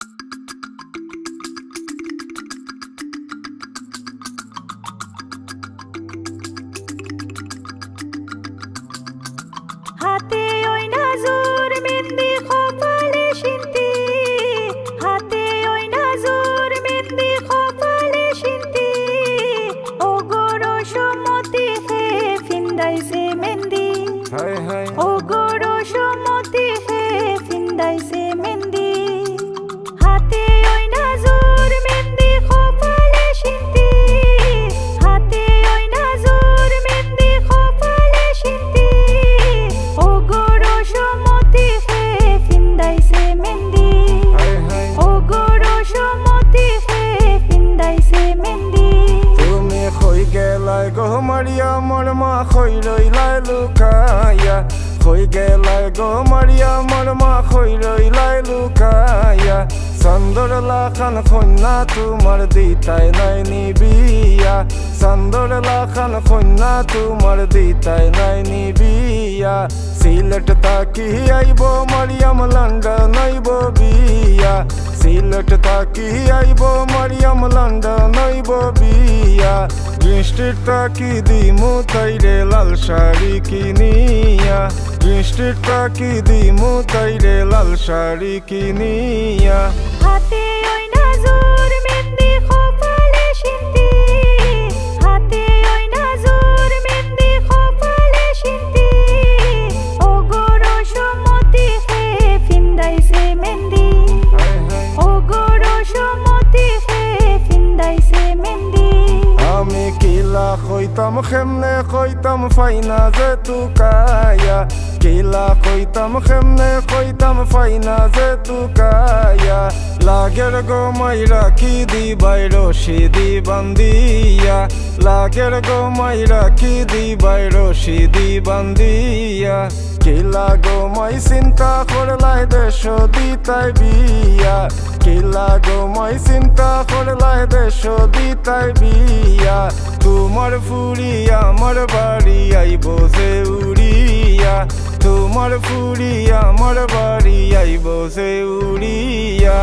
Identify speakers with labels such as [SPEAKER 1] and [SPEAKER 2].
[SPEAKER 1] হাতে
[SPEAKER 2] গো মারিয়া মোর মা কই রইলাই লুকাইয়া কই গেলাই গো মারিয়া মোর মা কই রইলাই লুকাইয়া চন্দর লাখান কন্যা তোমার দিতাই নাই নিবিয়া। চন্দর লাখান কন্যা তোমার দিতাই নাই নিবিয়া। সিলেট তাকি আইব মারিয়াম লন্ডন আইব বিয়া। সিলেট তাকি আইব মারিয়াম লন্ডন আইব বিয়া। বৃষ্টির তাকি দিমু তাইরে লাল শাড়ি কিনিয়া। বৃষ্টির তাকি দিমু তাইরে লাল শাড়ি কিনিয়া।
[SPEAKER 1] হাতে
[SPEAKER 2] কইতাম খেমনে কইতাম ফাইনা যে তুকায়া কিলা কইতাম খেমনে কইতাম ফাইনা যে তু কায়া লাগের গো মাইরা কি দিবাই রশি দি বান্দিয়া লাগের গো মাইরা কি দিবাই রশি দি বান্দিয়া কিলা গো মাই চিন্তা করলাই দেশ দিতাই বিয়া কিলা গো মাই চিন্তা করলাই দেশ দিতাই বিয়া তোমার ফুরি আমার বাড়ি আইব যে উড়িয়া। তোমার ফুরি আমার বাড়ি আইব সে উড়িয়া।